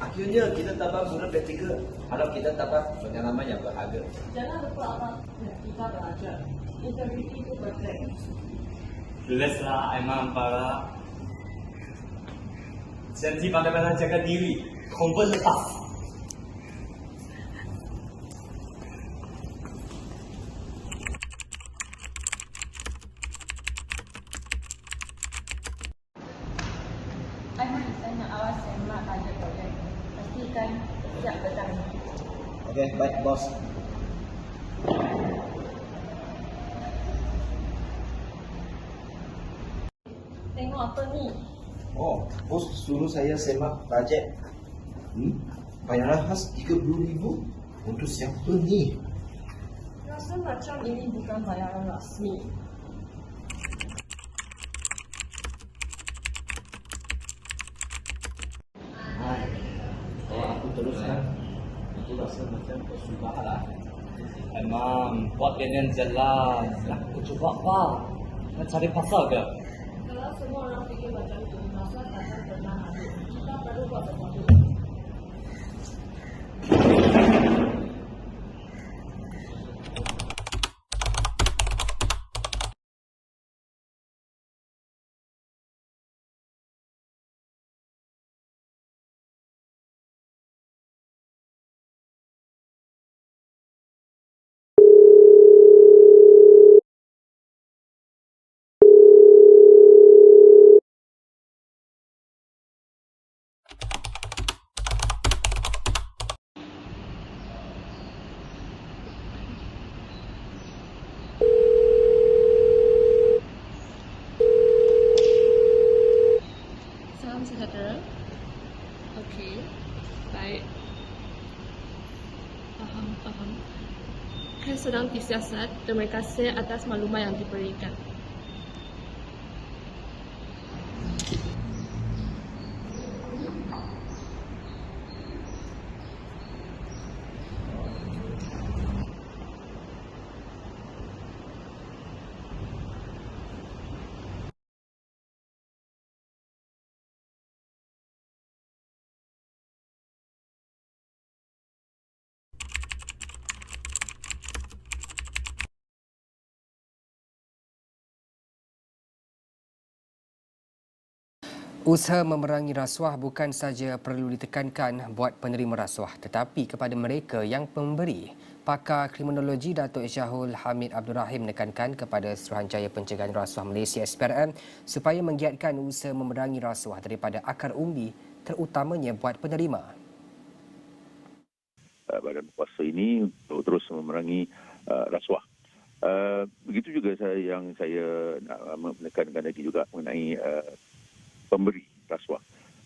Akhirnya kita dapat surat B3 Kalau kita dapat pengalaman yang berharga Jangan lupa apa kita belajar. Integriti itu penting. Jelaslah Aiman para Janji pandai-pandai jaga diri Kompon lepas Aiman, saya nak awas semak pada projek. Pastikan siap bertanggung. Okey, baik bos Tengok apa ni? Oh, bos suruh saya semak bajet Hmm, bayaran khas RM30,000 Untuk siapa ni? Rasa macam ini bukan bayaran rasmi. Hai, kalau aku teruskan. Aku rasa macam bersubah lah. Aiman buat dengan jelas Aku cuba apa? Nak cari pasal ke? Kalau semua orang fikir macam itu, masa takkan pernah ada. Kita perlu buat sesuatu. Salam sejahtera. Okey. Baik. Faham. Saya sedang disiasat. Terima kasih atas maklumat yang diberikan. Usaha memerangi rasuah bukan saja perlu ditekankan buat penerima rasuah tetapi kepada mereka yang pemberi. Pakar Kriminologi Datuk Syahul Hamid Abdul Rahim menekankan kepada Suruhanjaya Pencegahan Rasuah Malaysia SPRM supaya menggiatkan usaha memerangi rasuah daripada akar umbi terutamanya buat penerima. uh, badan kuasa ini untuk terus memerangi uh, rasuah. Uh, begitu juga saya yang saya nak menekankan lagi juga mengenai uh, pemberi rasuah.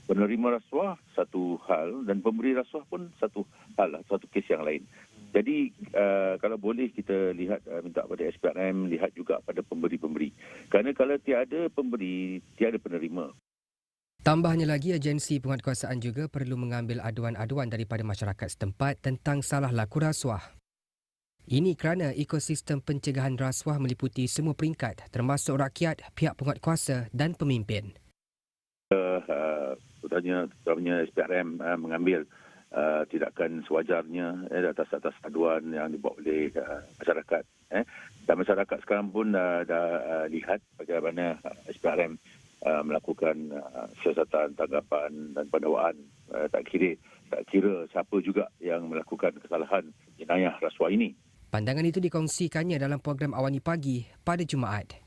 Penerima rasuah satu hal dan pemberi rasuah pun satu hal, lah, satu kes yang lain. Jadi uh, kalau boleh kita lihat uh, minta pada SPRM lihat juga pada pemberi-pemberi. Kerana kalau tiada pemberi, tiada penerima. Tambahnya lagi, agensi penguatkuasaan juga perlu mengambil aduan-aduan daripada masyarakat setempat tentang salah laku rasuah. Ini kerana ekosistem pencegahan rasuah meliputi semua peringkat termasuk rakyat, pihak penguatkuasa dan pemimpin. Uh, terutamanya, terutamanya SPRM uh, mengambil uh, tindakan sewajarnya eh, atas atas aduan yang dibuat oleh uh, masyarakat. Eh. Dan masyarakat sekarang pun dah, dah uh, lihat bagaimana uh, SPRM uh, melakukan uh, siasatan, tanggapan dan pendakwaan uh, tak kira tak kira siapa juga yang melakukan kesalahan jenayah rasuah ini. Pandangan itu dikongsikannya dalam program Awani Pagi pada Jumaat.